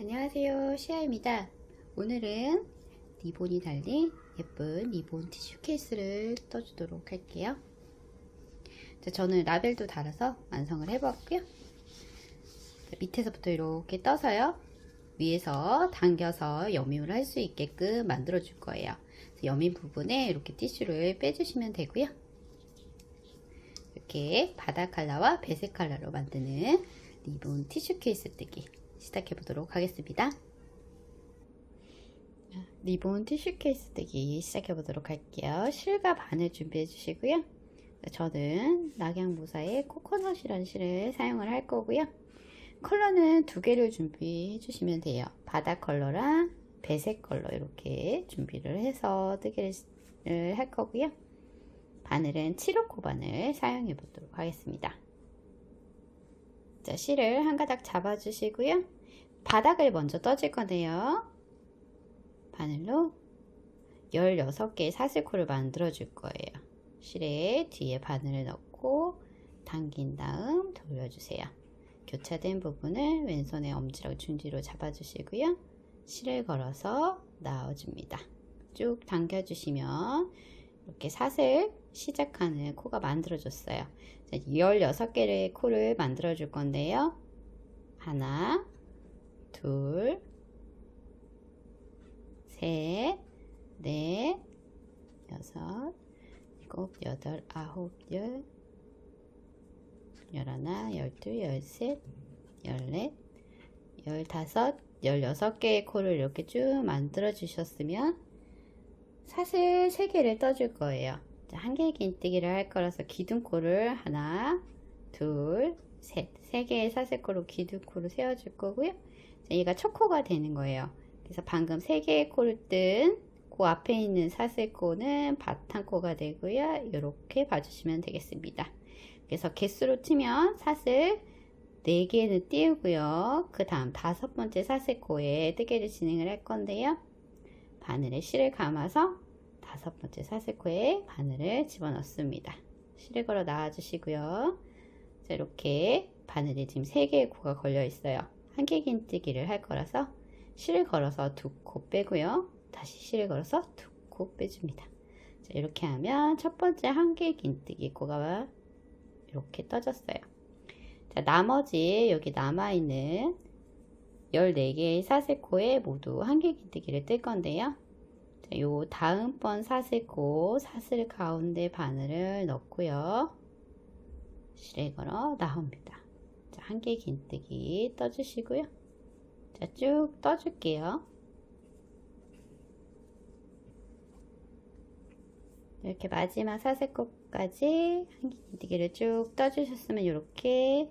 안녕하세요. 시아입니다. 오늘은 리본이 달린 예쁜 리본 티슈 케이스를 떠주도록 할게요. 자, 저는 라벨도 달아서 완성을 해봤고요. 자, 밑에서부터 이렇게 떠서요. 위에서 당겨서 여밈을 할 수 있게끔 만들어 줄 거예요. 여밈 부분에 이렇게 티슈를 빼주시면 되고요. 이렇게 바다 컬러와 배색 컬러로 만드는 리본 티슈 케이스 뜨기 시작해 보도록 하겠습니다. 리본 티슈 케이스 뜨기 시작해 보도록 할게요. 실과 바늘 준비해 주시고요. 저는 낙양무사의 코코넛이라는 실을 사용을 할 거고요. 컬러는 두 개를 준비해 주시면 돼요. 바다 컬러랑 배색 컬러 이렇게 준비를 해서 뜨기를 할 거고요. 바늘은 7호 코 바늘 사용해 보도록 하겠습니다. 자, 실을 한 가닥 잡아주시고요. 바닥을 먼저 떠줄 거네요. 바늘로 16개의 사슬코를 만들어 줄 거예요. 실에 뒤에 바늘을 넣고 당긴 다음 돌려주세요. 교차된 부분을 왼손에 엄지랑 중지로 잡아주시고요. 실을 걸어서 나와줍니다. 쭉 당겨주시면 이렇게 사슬 시작하는 코가 만들어졌어요. 16개의 코를 만들어 줄 건데요. 하나, 둘, 셋, 넷, 여섯, 일곱, 여덟, 아홉, 열, 열하나, 열둘, 열셋, 열넷, 열다섯, 열여섯 개의 코를 이렇게 쭉 만들어 주셨으면 사슬 3개를 떠줄 거예요. 한 개의 긴뜨기를 할 거라서 기둥코를 하나, 둘, 셋. 세 개의 사슬코로 기둥코를 세워줄 거고요. 얘가 첫 코가 되는 거예요. 그래서 방금 세 개의 코를 뜬그 앞에 있는 사슬코는 바탕코가 되고요. 이렇게 봐주시면 되겠습니다. 그래서 개수로 치면 사슬 4개는 띄우고요. 그 다음 다섯 번째 사슬코에 뜨개를 진행을 할 건데요. 바늘에 실을 감아서 다섯 번째 사슬코에 바늘을 집어넣습니다. 실을 걸어 나와주시고요. 자, 이렇게 바늘에 지금 3개의 코가 걸려 있어요. 한 개 긴뜨기를 할 거라서 실을 걸어서 두 코 빼고요. 다시 실을 걸어서 두 코 빼줍니다. 자, 이렇게 하면 첫 번째 한 개 긴뜨기 코가 이렇게 떠졌어요. 자, 나머지 여기 남아있는 14개의 사슬코에 모두 한 개 긴뜨기를 뜰 건데요. 자, 요 다음번 사슬코 사슬 가운데 바늘을 넣고요. 실에 걸어 나옵니다. 자, 한 개 긴뜨기 떠주시고요. 자, 쭉 떠줄게요. 이렇게 마지막 사슬코까지 한 개 긴뜨기를 쭉 떠주셨으면 이렇게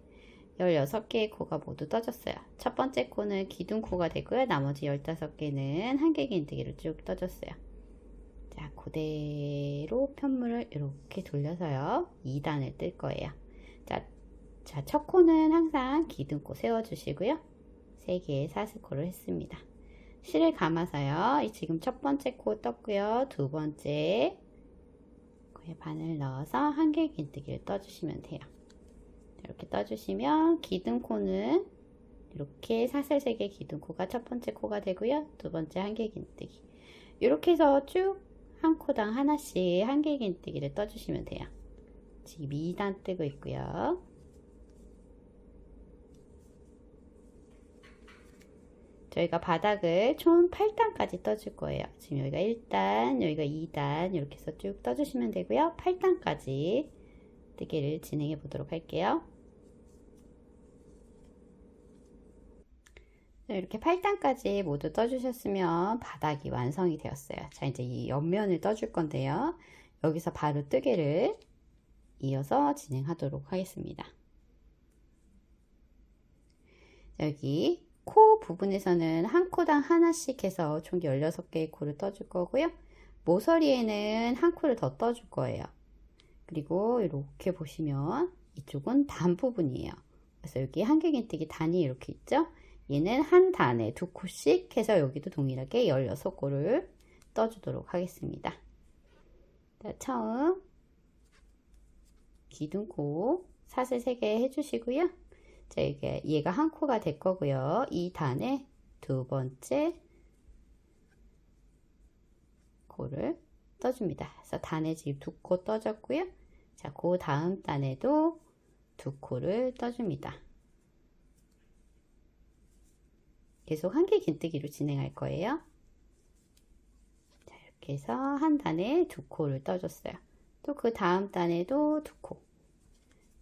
16개의 코가 모두 떠졌어요. 첫 번째 코는 기둥코가 되고요. 나머지 15개는 한개 긴뜨기를 쭉 떠졌어요. 자, 그대로 편물을 이렇게 돌려서요. 2단을 뜰 거예요. 자, 자, 첫 코는 항상 기둥코 세워주시고요. 3개의 사슬코를 했습니다. 실을 감아서요. 지금 첫 번째 코 떴고요. 두 번째 코에 바늘 넣어서 한 개 긴뜨기를 떠주시면 돼요. 이렇게 떠주시면 기둥코는 이렇게 사슬 3개 기둥코가 첫 번째 코가 되고요. 두 번째 한개 긴뜨기. 이렇게 해서 쭉 한 코당 하나씩 한개 긴뜨기를 떠주시면 돼요. 지금 2단 뜨고 있고요. 저희가 바닥을 총 8단까지 떠줄 거예요. 지금 여기가 1단, 여기가 2단 이렇게 해서 쭉 떠주시면 되고요. 8단까지 뜨기를 진행해 보도록 할게요. 네, 이렇게 8단까지 모두 떠주셨으면 바닥이 완성이 되었어요. 자, 이제 이 옆면을 떠줄 건데요. 여기서 바로 뜨개를 이어서 진행하도록 하겠습니다. 여기 코 부분에서는 한 코당 하나씩 해서 총 16개의 코를 떠줄 거고요. 모서리에는 한 코를 더 떠줄 거예요. 그리고 이렇게 보시면 이쪽은 단 부분이에요. 그래서 여기 한길긴뜨기 단이 이렇게 있죠? 얘는 한 단에 두 코씩 해서 여기도 동일하게 16코를 떠주도록 하겠습니다. 자, 처음 기둥코 사슬 3개 해주시고요. 자, 이게 얘가 한 코가 될 거고요. 이 단에 두 번째 코를 떠줍니다. 그래서 단에 지금 두 코 떠졌고요. 자, 그 다음 단에도 두 코를 떠줍니다. 계속 한 개 긴뜨기로 진행할 거예요. 자, 이렇게 해서 한 단에 두 코를 떠줬어요. 또 그 다음 단에도 두 코.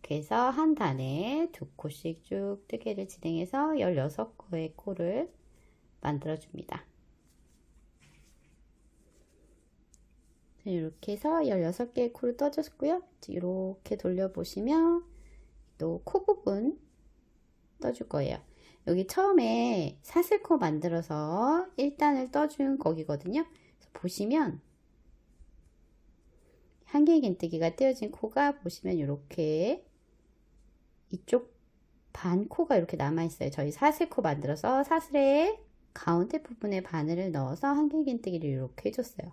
그래서 한 단에 두 코씩 쭉 뜨개를 진행해서 16코의 코를 만들어줍니다. 이렇게 해서 16개의 코를 떠줬고요. 이렇게 돌려보시면 또 코 부분 떠줄 거예요. 여기 처음에 사슬코 만들어서 1단을 떠준 거기거든요. 보시면 한개 긴뜨기가 떼어진 코가 보시면 이렇게 이쪽 반 코가 이렇게 남아 있어요. 저희 사슬코 만들어서 사슬의 가운데 부분에 바늘을 넣어서 한개 긴뜨기를 이렇게 해줬어요.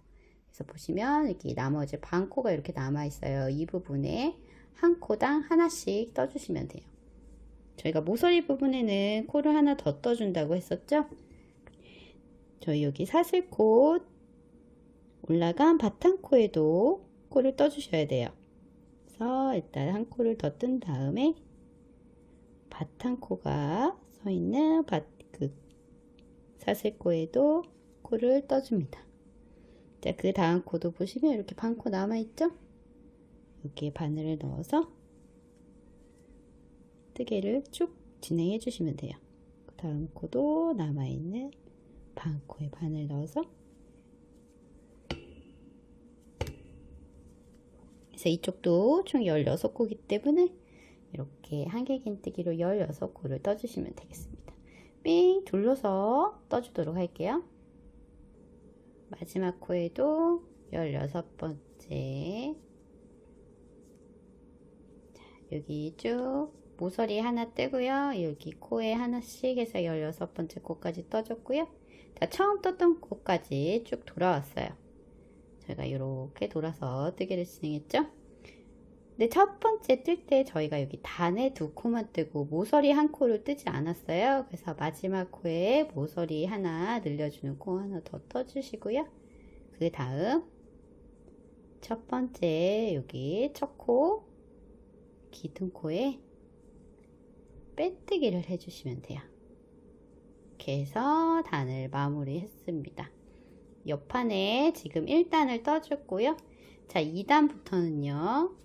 그래서 보시면 여기 나머지 반 코가 이렇게 남아 있어요. 이 부분에 한 코당 하나씩 떠주시면 돼요. 저희가 모서리 부분에는 코를 하나 더 떠준다고 했었죠? 저희 여기 사슬코 올라간 바탕코에도 코를 떠주셔야 돼요. 그래서 일단 한 코를 더 뜬 다음에 바탕코가 서 있는 바, 그 사슬코에도 코를 떠줍니다. 자, 그 다음 코도 보시면 이렇게 반코 남아있죠? 여기에 바늘을 넣어서 뜨개를 쭉 진행해 주시면 돼요. 그 다음 코도 남아있는 반 코에 바늘 넣어서 그래서 이쪽도 총 16코기 때문에 이렇게 한개 긴 뜨기로 16코를 떠주시면 되겠습니다. 삥 둘러서 떠주도록 할게요. 마지막 코에도 16번째 자, 여기 쭉 모서리 하나 뜨고요. 여기 코에 하나씩 해서 16번째 코까지 떠줬고요. 자, 처음 떴던 코까지 쭉 돌아왔어요. 제가 이렇게 돌아서 뜨개를 진행했죠. 근데 첫 번째 뜰 때 저희가 여기 단에 두 코만 뜨고 모서리 한 코를 뜨지 않았어요. 그래서 마지막 코에 모서리 하나 늘려주는 코 하나 더 떠주시고요. 그 다음 첫 번째 여기 첫 코 기둥코에 빼뜨기를 해주시면 돼요. 이렇게 해서 단을 마무리 했습니다. 옆판에 지금 1단을 떠줬고요. 자, 2단부터는요.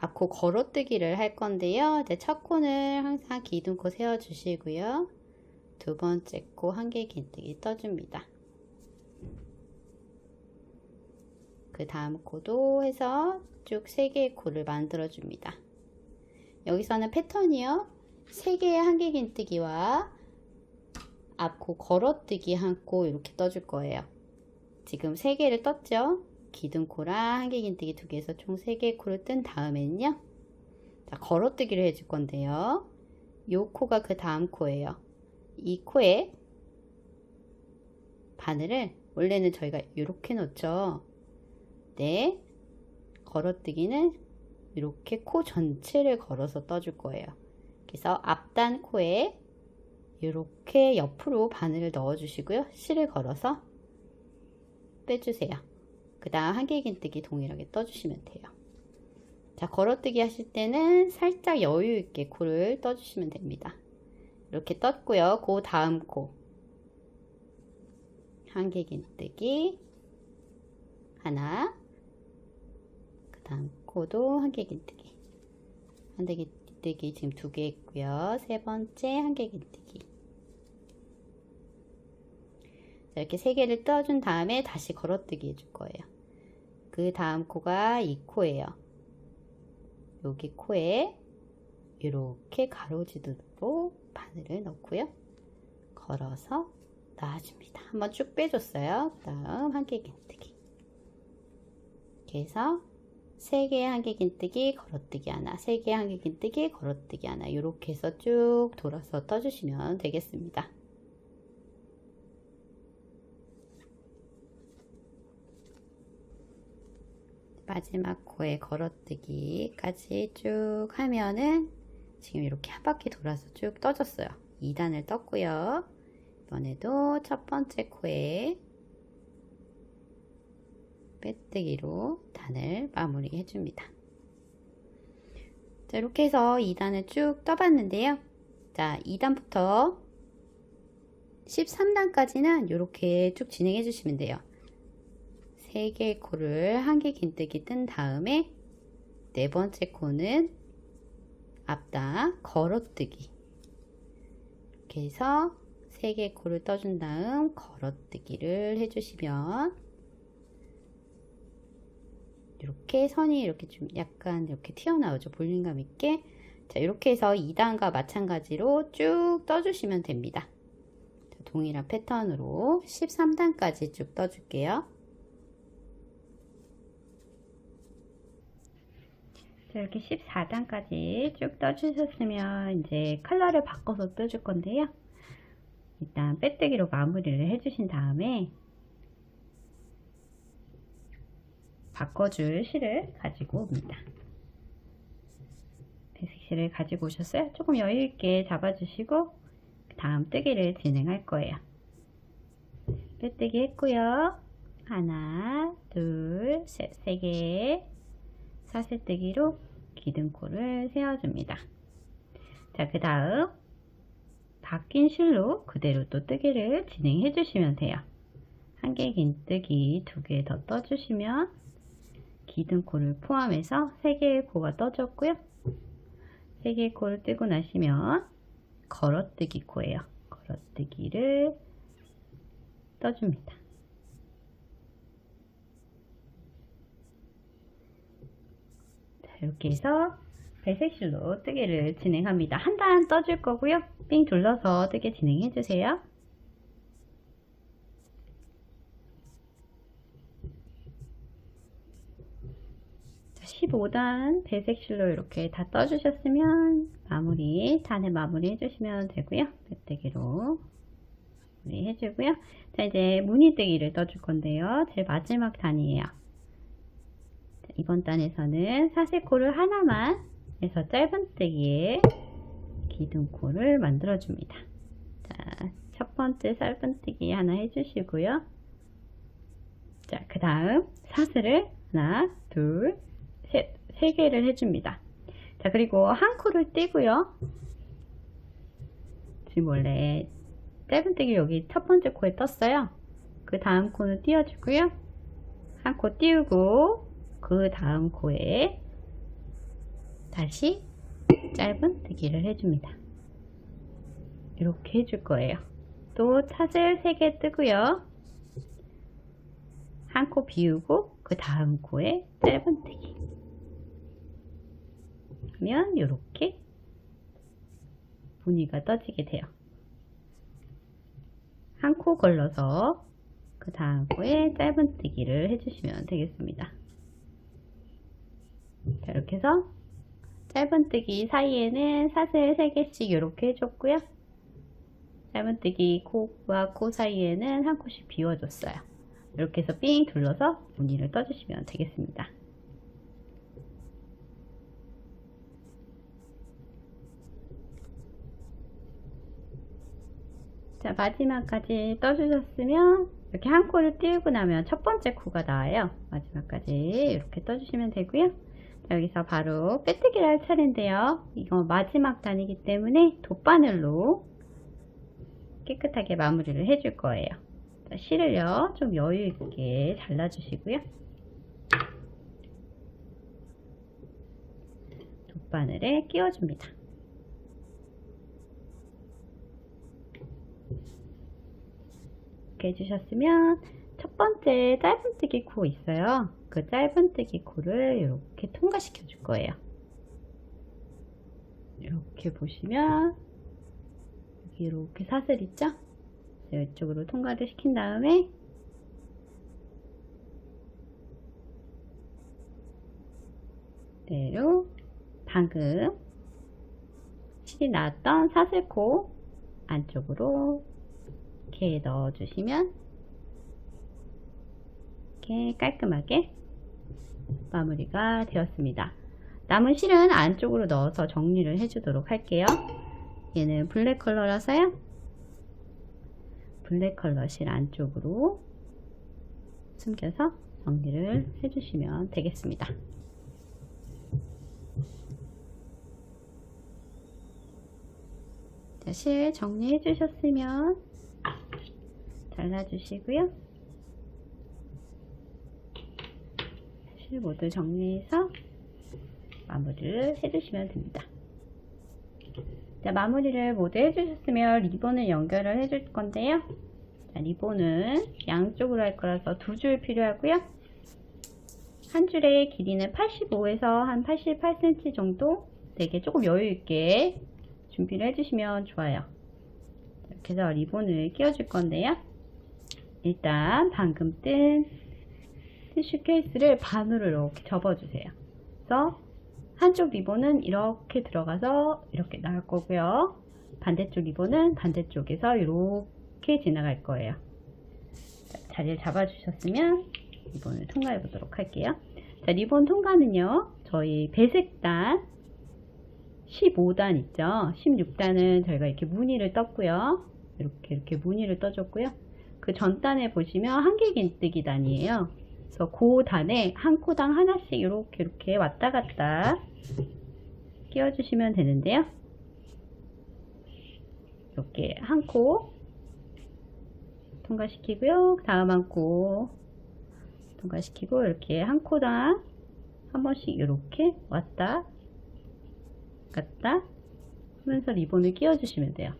앞코 걸어뜨기를 할 건데요. 이제 첫 코는 항상 기둥코 세워주시고요. 두 번째 코 한 개 긴뜨기 떠줍니다. 그 다음 코도 해서 쭉 세 개의 코를 만들어 줍니다. 여기서는 패턴이요. 세 개의 한 개 긴뜨기와 앞코 걸어뜨기 한 코 이렇게 떠줄 거예요. 지금 세 개를 떴죠? 기둥코랑 한개 긴뜨기 두 개에서 총 세 개의 코를 뜬 다음에는요. 자, 걸어뜨기를 해줄 건데요. 요 코가 그 다음 코예요. 이 코에 바늘을 원래는 저희가 이렇게 놓죠. 네. 걸어뜨기는 이렇게 코 전체를 걸어서 떠줄 거예요. 그래서 앞단 코에 이렇게 옆으로 바늘을 넣어 주시고요. 실을 걸어서 빼주세요. 그 다음 한개 긴뜨기 동일하게 떠주시면 돼요. 자, 걸어뜨기 하실 때는 살짝 여유 있게 코를 떠주시면 됩니다. 이렇게 떴고요. 그 다음 코. 한개 긴뜨기 하나 그 다음 코도 한개 긴뜨기 한개 긴뜨기 지금 두 개 있고요. 세 번째 한개 긴뜨기 이렇게 세 개를 떠준 다음에 다시 걸어뜨기 해줄 거예요. 그 다음 코가 이 코예요. 여기 코에 이렇게 가로지르로 바늘을 넣고요. 걸어서 놔줍니다. 한번 쭉 빼줬어요. 그 다음 한개 긴뜨기. 이렇게 해서 3개의 한개 긴뜨기, 걸어뜨기 하나, 3개의 한개 긴뜨기, 걸어뜨기 하나 이렇게 해서 쭉 돌아서 떠주시면 되겠습니다. 마지막 코에 걸어뜨기까지 쭉 하면은 지금 이렇게 한 바퀴 돌아서 쭉 떠졌어요. 2단을 떴고요. 이번에도 첫 번째 코에 빼뜨기로 단을 마무리 해줍니다. 자, 이렇게 해서 2단을 쭉 떠봤는데요. 자, 2단부터 13단까지는 이렇게 쭉 진행해 주시면 돼요. 3개의 코를 한 개 긴뜨기 뜬 다음에 네 번째 코는 앞단 걸어뜨기. 이렇게 해서 3개의 코를 떠준 다음 걸어뜨기를 해주시면 이렇게 선이 이렇게 좀 약간 이렇게 튀어나오죠. 볼륨감 있게. 자 이렇게 해서 2단과 마찬가지로 쭉 떠주시면 됩니다. 자, 동일한 패턴으로 13단까지 쭉 떠줄게요 자, 이렇게 14단까지 쭉 떠주셨으면 이제 컬러를 바꿔서 떠줄 건데요. 일단 빼뜨기로 마무리를 해주신 다음에 바꿔줄 실을 가지고 옵니다. 배색 실을 가지고 오셨어요? 조금 여유있게 잡아주시고 다음 뜨기를 진행할 거예요. 빼뜨기 했고요. 하나, 둘, 셋, 세 개. 사슬뜨기로 기둥코를 세워줍니다. 자, 그 다음 바뀐 실로 그대로 또 뜨기를 진행해 주시면 돼요. 한 개 긴뜨기 두 개 더 떠주시면 기둥코를 포함해서 세 개의 코가 떠졌고요. 세 개의 코를 뜨고 나시면 걸어뜨기 코예요. 걸어뜨기를 떠줍니다. 이렇게 해서 배색실로 뜨개를 진행합니다. 한 단 떠줄 거고요. 삥 둘러서 뜨개 진행해 주세요. 자, 15단 배색실로 이렇게 다 떠주셨으면 마무리, 단을 마무리 해주시면 되고요. 빼뜨기로 마무리 해주고요. 자, 이제 무늬뜨기를 떠줄 건데요. 제일 마지막 단이에요. 이번 단에서는 사슬코를 하나만 해서 짧은뜨기에 기둥코를 만들어 줍니다. 자, 첫 번째 짧은뜨기 하나 해주시고요. 자, 그 다음 사슬을 하나, 둘, 셋, 세 개를 해줍니다. 자, 그리고 한 코를 띄고요. 지금 원래 짧은뜨기 여기 첫 번째 코에 떴어요. 그 다음 코는 띄워주고요. 한 코 띄우고 그 다음 코에 다시 짧은 뜨기를 해줍니다. 이렇게 해줄 거예요. 또 차슬 3개 뜨고요. 한 코 비우고 그 다음 코에 짧은 뜨기 하면 이렇게 무늬가 떠지게 돼요. 한 코 걸러서 그 다음 코에 짧은 뜨기를 해주시면 되겠습니다. 자, 이렇게 해서 짧은뜨기 사이에는 사슬 3개씩 이렇게 해줬고요. 짧은뜨기 코와 코 사이에는 한 코씩 비워줬어요. 이렇게 해서 삥 둘러서 무늬를 떠주시면 되겠습니다. 자 마지막까지 떠주셨으면 이렇게 한 코를 띄우고 나면 첫 번째 코가 나와요. 마지막까지 이렇게 떠주시면 되고요. 여기서 바로 빼뜨기를 할 차례인데요. 이거 마지막 단이기 때문에 돗바늘로 깨끗하게 마무리를 해줄 거예요. 자, 실을요 좀 여유 있게 잘라주시고요. 돗바늘에 끼워줍니다. 이렇게 해주셨으면 첫 번째 짧은뜨기 코 있어요. 그 짧은뜨기 코를 이렇게 통과시켜 줄 거예요. 이렇게 보시면 여기 이렇게 사슬 있죠? 이쪽으로 통과를 시킨 다음에 그대로 방금 실이 나왔던 사슬코 안쪽으로 이렇게 넣어주시면 이렇게 깔끔하게 마무리가 되었습니다. 남은 실은 안쪽으로 넣어서 정리를 해주도록 할게요. 얘는 블랙 컬러라서요. 블랙 컬러 실 안쪽으로 숨겨서 정리를 해주시면 되겠습니다. 자, 실 정리해 주셨으면 잘라주시고요. 실 모두 정리해서 마무리를 해주시면 됩니다. 자, 마무리를 모두 해주셨으면 리본을 연결을 해줄 건데요. 자, 리본은 양쪽으로 할 거라서 두 줄 필요하고요. 한 줄의 길이는 85에서 한 88cm 정도 되게 조금 여유 있게 준비를 해주시면 좋아요. 이렇게 해서 리본을 끼워줄 건데요. 일단 방금 뜬 티슈 케이스를 반으로 이렇게 접어주세요. 그래서 한쪽 리본은 이렇게 들어가서 이렇게 나갈 거고요. 반대쪽 리본은 반대쪽에서 이렇게 지나갈 거예요. 자, 자리를 잡아주셨으면 리본을 통과해 보도록 할게요. 자, 리본 통과는요. 저희 배색단 15단 있죠. 16단은 저희가 이렇게 무늬를 떴고요. 이렇게 이렇게 무늬를 떠줬고요. 그 전단에 보시면 한길긴뜨기 단이에요. 그래서 그 단에 한 코당 하나씩 이렇게 이렇게 왔다 갔다 끼워주시면 되는데요. 이렇게 한 코 통과시키고요. 다음 한 코 통과시키고 이렇게 한 코당 한 번씩 이렇게 왔다 갔다 하면서 리본을 끼워주시면 돼요.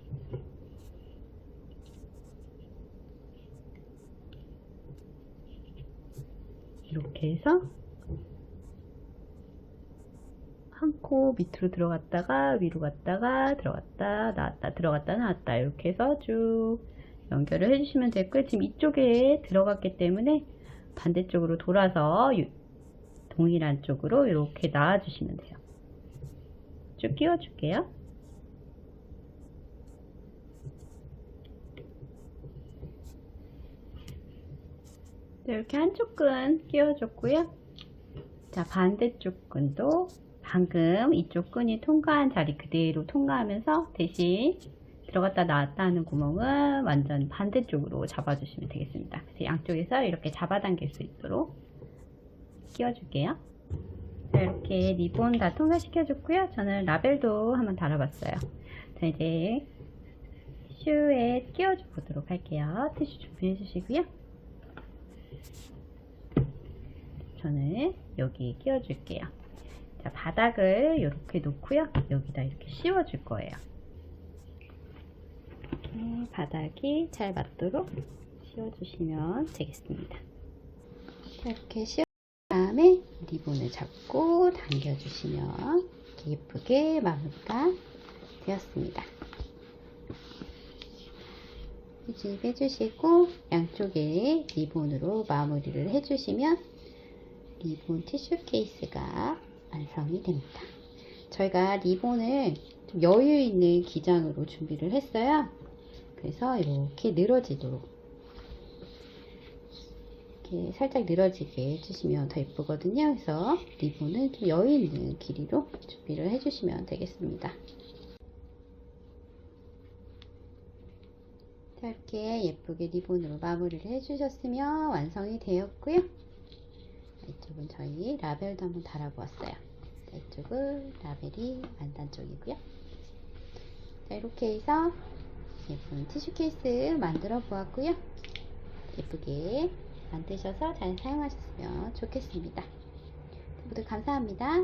이렇게 해서 한 코 밑으로 들어갔다가 위로 갔다가 들어갔다 나왔다 들어갔다 나왔다 이렇게 해서 쭉 연결을 해주시면 되고요. 지금 이쪽에 들어갔기 때문에 반대쪽으로 돌아서 유- 동일한 쪽으로 이렇게 놔주시면 돼요. 쭉 끼워줄게요. 네, 이렇게 한쪽 끈 끼워줬고요. 자, 반대쪽 끈도 방금 이쪽 끈이 통과한 자리 그대로 통과하면서 대신 들어갔다 나왔다 하는 구멍은 완전 반대쪽으로 잡아주시면 되겠습니다. 그래서 양쪽에서 이렇게 잡아당길 수 있도록 끼워줄게요. 자, 이렇게 리본 다 통과시켜줬고요. 저는 라벨도 한번 달아봤어요. 자, 이제 티슈에 끼워줘 보도록 할게요. 티슈 준비해 주시고요. 저는 여기 끼워줄게요. 자, 바닥을 이렇게 놓고요. 여기다 이렇게 씌워줄 거예요. 이렇게 바닥이 잘 맞도록 씌워주시면 되겠습니다. 자, 이렇게 씌워 다음에 리본을 잡고 당겨주시면 예쁘게 마무리가 되었습니다. 수집 해주시고 양쪽에 리본으로 마무리를 해주시면 리본 티슈 케이스가 완성이 됩니다. 저희가 리본을 좀 여유 있는 기장으로 준비를 했어요. 그래서 이렇게 늘어지도록 이렇게 살짝 늘어지게 해주시면 더 예쁘거든요. 그래서 리본은 좀 여유 있는 길이로 준비를 해주시면 되겠습니다. 자, 이렇게 예쁘게 리본으로 마무리를 해주셨으면 완성이 되었고요. 이쪽은 저희 라벨도 한번 달아보았어요. 자, 이쪽은 라벨이 만단 쪽이고요. 자, 이렇게 해서 예쁜 티슈 케이스 만들어 보았고요. 예쁘게 만드셔서 잘 사용하셨으면 좋겠습니다. 모두 감사합니다.